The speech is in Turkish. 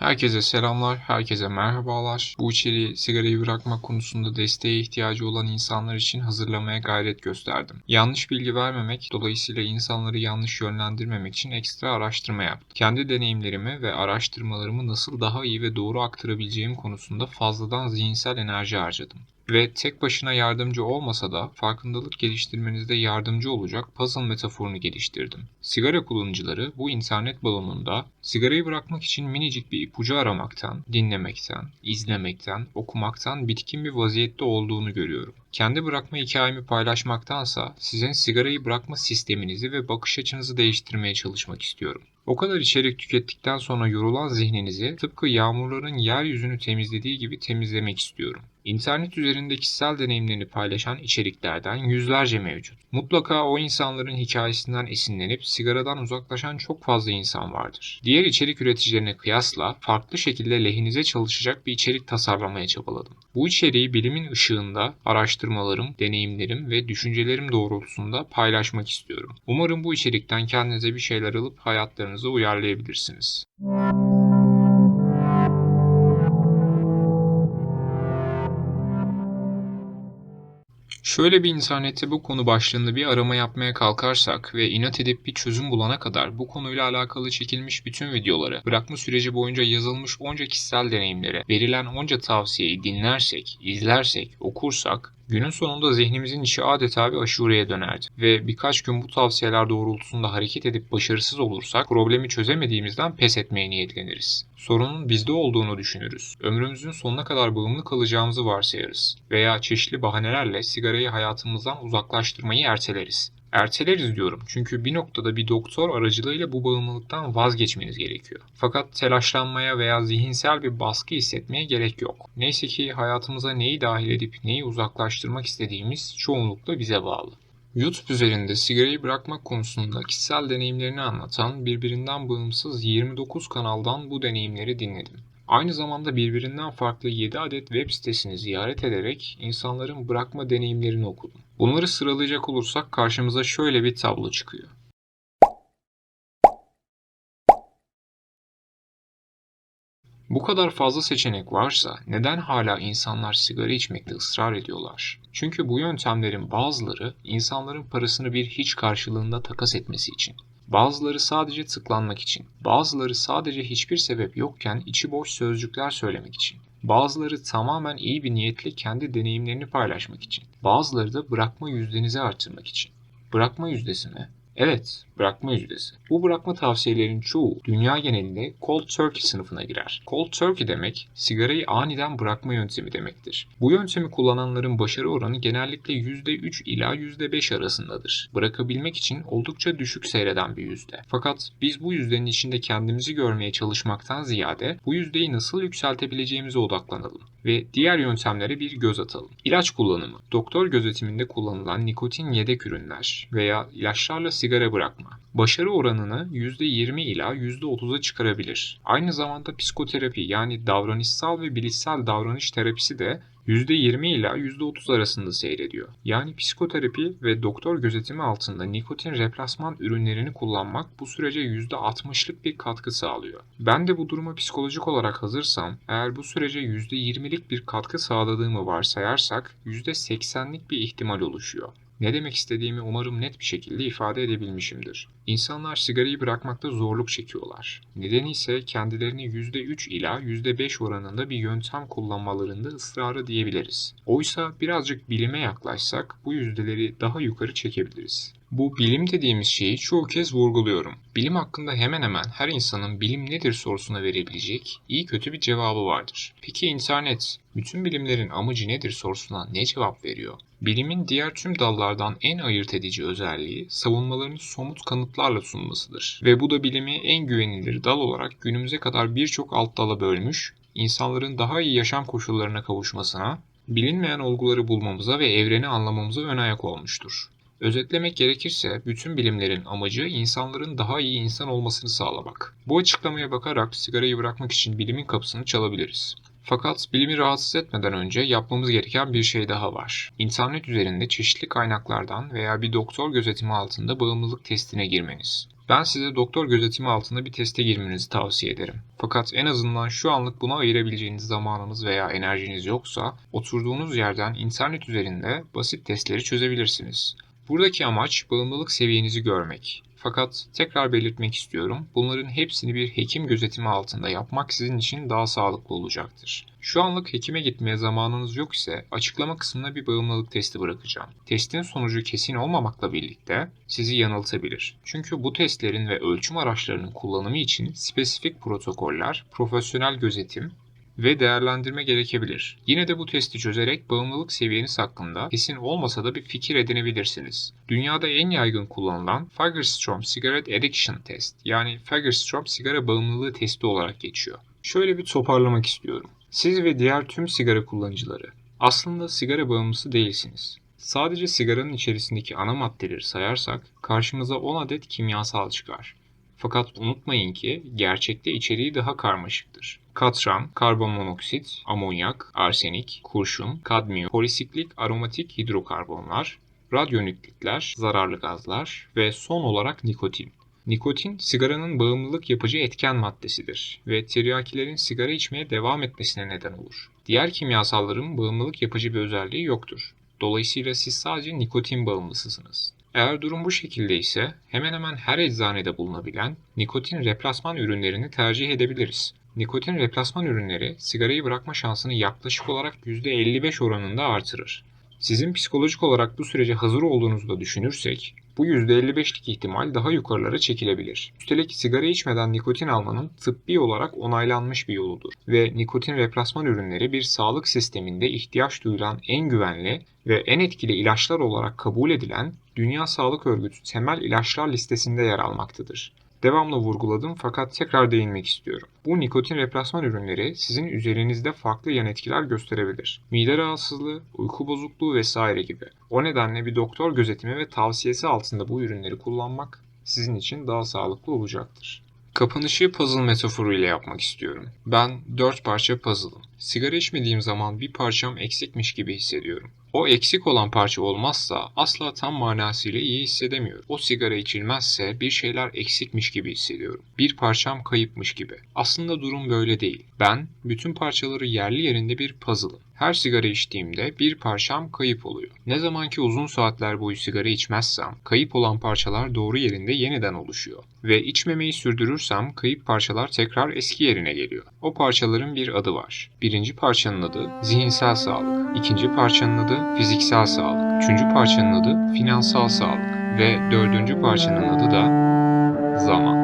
Herkese selamlar, herkese merhabalar. Bu içeriği sigarayı bırakmak konusunda desteğe ihtiyacı olan insanlar için hazırlamaya gayret gösterdim. Yanlış bilgi vermemek, dolayısıyla insanları yanlış yönlendirmemek için ekstra araştırma yaptım. Kendi deneyimlerimi ve araştırmalarımı nasıl daha iyi ve doğru aktarabileceğim konusunda fazladan zihinsel enerji harcadım ve tek başına yardımcı olmasa da farkındalık geliştirmenizde yardımcı olacak puzzle metaforunu geliştirdim. Sigara kullanıcıları bu internet balonunda sigarayı bırakmak için minicik bir ipucu aramaktan, dinlemekten, izlemekten, okumaktan bitkin bir vaziyette olduğunu görüyorum. Kendi bırakma hikayemi paylaşmaktansa sizin sigarayı bırakma sisteminizi ve bakış açınızı değiştirmeye çalışmak istiyorum. O kadar içerik tükettikten sonra yorulan zihninizi tıpkı yağmurların yeryüzünü temizlediği gibi temizlemek istiyorum. İnternet üzerinde kişisel deneyimlerini paylaşan içeriklerden yüzlerce mevcut. Mutlaka o insanların hikayesinden esinlenip sigaradan uzaklaşan çok fazla insan vardır. Diğer içerik üreticilerine kıyasla farklı şekilde lehinize çalışacak bir içerik tasarlamaya çabaladım. Bu içeriği bilimin ışığında araştırmalarım, deneyimlerim ve düşüncelerim doğrultusunda paylaşmak istiyorum. Umarım bu içerikten kendinize bir şeyler alıp hayatlarınıza uyarlayabilirsiniz. Şöyle bir internette bu konu başlığında bir arama yapmaya kalkarsak ve inat edip bir çözüm bulana kadar bu konuyla alakalı çekilmiş bütün videoları, bırakma süreci boyunca yazılmış onca kişisel deneyimleri, verilen onca tavsiyeyi dinlersek, izlersek, okursak Günün sonunda zihnimizin içi adeta bir aşureye dönerdi ve birkaç gün bu tavsiyeler doğrultusunda hareket edip başarısız olursak problemi çözemediğimizden pes etmeye niyetleniriz. Sorunun bizde olduğunu düşünürüz. Ömrümüzün sonuna kadar bağımlı kalacağımızı varsayarız veya çeşitli bahanelerle sigarayı hayatımızdan uzaklaştırmayı erteleriz. Erteleriz diyorum çünkü bir noktada bir doktor aracılığıyla bu bağımlılıktan vazgeçmeniz gerekiyor. Fakat telaşlanmaya veya zihinsel bir baskı hissetmeye gerek yok. Neyse ki hayatımıza neyi dahil edip neyi uzaklaştırmak istediğimiz çoğunlukla bize bağlı. YouTube üzerinde sigarayı bırakmak konusunda kişisel deneyimlerini anlatan birbirinden bağımsız 29 kanaldan bu deneyimleri dinledim. Aynı zamanda birbirinden farklı 7 adet web sitesini ziyaret ederek insanların bırakma deneyimlerini okudum. Bunları sıralayacak olursak karşımıza şöyle bir tablo çıkıyor. Bu kadar fazla seçenek varsa neden hala insanlar sigara içmekte ısrar ediyorlar? Çünkü bu yöntemlerin bazıları insanların parasını bir hiç karşılığında takas etmesi için. Bazıları sadece tıklanmak için, bazıları sadece hiçbir sebep yokken içi boş sözcükler söylemek için. Bazıları tamamen iyi bir niyetle kendi deneyimlerini paylaşmak için. Bazıları da bırakma yüzdenizi artırmak için. Bırakma yüzdesi? Evet, bırakma yüzdesi. Bu bırakma tavsiyelerinin çoğu dünya genelinde cold turkey sınıfına girer. Cold turkey demek sigarayı aniden bırakma yöntemi demektir. Bu yöntemi kullananların başarı oranı genellikle %3 ila %5 arasındadır. Bırakabilmek için oldukça düşük seyreden bir yüzde. Fakat biz bu yüzdenin içinde kendimizi görmeye çalışmaktan ziyade bu yüzdeyi nasıl yükseltebileceğimize odaklanalım ve diğer yöntemlere bir göz atalım. İlaç kullanımı. Doktor gözetiminde kullanılan nikotin yedek ürünler veya ilaçlarla sigara bırakma. Başarı oranını %20 ila %30'a çıkarabilir. Aynı zamanda psikoterapi yani davranışsal ve bilişsel davranış terapisi de %20 ila %30 arasında seyrediyor. Yani psikoterapi ve doktor gözetimi altında nikotin replasman ürünlerini kullanmak bu sürece %60'lık bir katkı sağlıyor. Ben de bu duruma psikolojik olarak hazırsam, eğer bu sürece %20'lik bir katkı sağladığımı varsayarsak %80'lik bir ihtimal oluşuyor. Ne demek istediğimi umarım net bir şekilde ifade edebilmişimdir. İnsanlar sigarayı bırakmakta zorluk çekiyorlar. Nedeni ise kendilerini %3 ila %5 oranında bir yöntem kullanmalarında ısrarı diyebiliriz. Oysa birazcık bilime yaklaşsak bu yüzdeleri daha yukarı çekebiliriz. Bu bilim dediğimiz şeyi çoğu kez vurguluyorum. Bilim hakkında hemen hemen her insanın bilim nedir sorusuna verebilecek iyi kötü bir cevabı vardır. Peki internet bütün bilimlerin amacı nedir sorusuna ne cevap veriyor? Bilimin diğer tüm dallardan en ayırt edici özelliği savunmalarını somut kanıtlarla sunmasıdır. Ve bu da bilimi en güvenilir dal olarak günümüze kadar birçok alt dala bölmüş, insanların daha iyi yaşam koşullarına kavuşmasına, bilinmeyen olguları bulmamıza ve evreni anlamamıza ön ayak olmuştur. Özetlemek gerekirse bütün bilimlerin amacı insanların daha iyi insan olmasını sağlamak. Bu açıklamaya bakarak sigarayı bırakmak için bilimin kapısını çalabiliriz. Fakat bilimi rahatsız etmeden önce yapmamız gereken bir şey daha var. İnternet üzerinde çeşitli kaynaklardan veya bir doktor gözetimi altında bağımlılık testine girmeniz. Ben size doktor gözetimi altında bir teste girmenizi tavsiye ederim. Fakat en azından şu anlık buna ayırabileceğiniz zamanınız veya enerjiniz yoksa oturduğunuz yerden internet üzerinde basit testleri çözebilirsiniz. Buradaki amaç bağımlılık seviyenizi görmek. Fakat tekrar belirtmek istiyorum, bunların hepsini bir hekim gözetimi altında yapmak sizin için daha sağlıklı olacaktır. Şu anlık hekime gitmeye zamanınız yok ise açıklama kısmına bir bağımlılık testi bırakacağım. Testin sonucu kesin olmamakla birlikte sizi yanıltabilir. Çünkü bu testlerin ve ölçüm araçlarının kullanımı için spesifik protokoller, profesyonel gözetim ve değerlendirme gerekebilir. Yine de bu testi çözerek bağımlılık seviyeniz hakkında kesin olmasa da bir fikir edinebilirsiniz. Dünyada en yaygın kullanılan Fagerstrom Cigarette Addiction Test yani Fagerstrom sigara bağımlılığı testi olarak geçiyor. Şöyle bir toparlamak istiyorum. Siz ve diğer tüm sigara kullanıcıları aslında sigara bağımlısı değilsiniz. Sadece sigaranın içerisindeki ana maddeleri sayarsak karşımıza 10 adet kimyasal çıkar. Fakat unutmayın ki gerçekte içeriği daha karmaşıktır. Katran, karbonmonoksit, amonyak, arsenik, kurşun, kadmiyum, polisiklik aromatik hidrokarbonlar, radyonüklitler, zararlı gazlar ve son olarak nikotin. Nikotin, sigaranın bağımlılık yapıcı etken maddesidir ve tiryakilerin sigara içmeye devam etmesine neden olur. Diğer kimyasalların bağımlılık yapıcı bir özelliği yoktur. Dolayısıyla siz sadece nikotin bağımlısısınız. Eğer durum bu şekilde ise hemen hemen her eczanede bulunabilen nikotin replasman ürünlerini tercih edebiliriz. Nikotin replasman ürünleri sigarayı bırakma şansını yaklaşık olarak %55 oranında artırır. Sizin psikolojik olarak bu sürece hazır olduğunuzu da düşünürsek bu %55'lik ihtimal daha yukarılara çekilebilir. Üstelik sigara içmeden nikotin almanın tıbbi olarak onaylanmış bir yoludur ve nikotin replasman ürünleri bir sağlık sisteminde ihtiyaç duyulan en güvenli ve en etkili ilaçlar olarak kabul edilen Dünya Sağlık Örgütü temel ilaçlar listesinde yer almaktadır. Devamlı vurguladım fakat tekrar değinmek istiyorum. Bu nikotin replasman ürünleri sizin üzerinizde farklı yan etkiler gösterebilir. Mide rahatsızlığı, uyku bozukluğu vesaire gibi. O nedenle bir doktor gözetimi ve tavsiyesi altında bu ürünleri kullanmak sizin için daha sağlıklı olacaktır. Kapanışı puzzle metaforu ile yapmak istiyorum. Ben dört parça puzzle'ım. Sigara içmediğim zaman bir parçam eksikmiş gibi hissediyorum. O eksik olan parça olmazsa asla tam manasıyla iyi hissedemiyorum. O sigara içilmezse bir şeyler eksikmiş gibi hissediyorum. Bir parçam kayıpmış gibi. Aslında durum böyle değil. Ben bütün parçaları yerli yerinde bir puzzle'ım. Her sigara içtiğimde bir parçam kayıp oluyor. Ne zaman ki uzun saatler boyu sigara içmezsem kayıp olan parçalar doğru yerinde yeniden oluşuyor. Ve içmemeyi sürdürürsem kayıp parçalar tekrar eski yerine geliyor. O parçaların bir adı var. Birinci parçanın adı zihinsel sağlık. İkinci parçanın adı fiziksel sağlık. Üçüncü parçanın adı finansal sağlık. Ve dördüncü parçanın adı da zaman.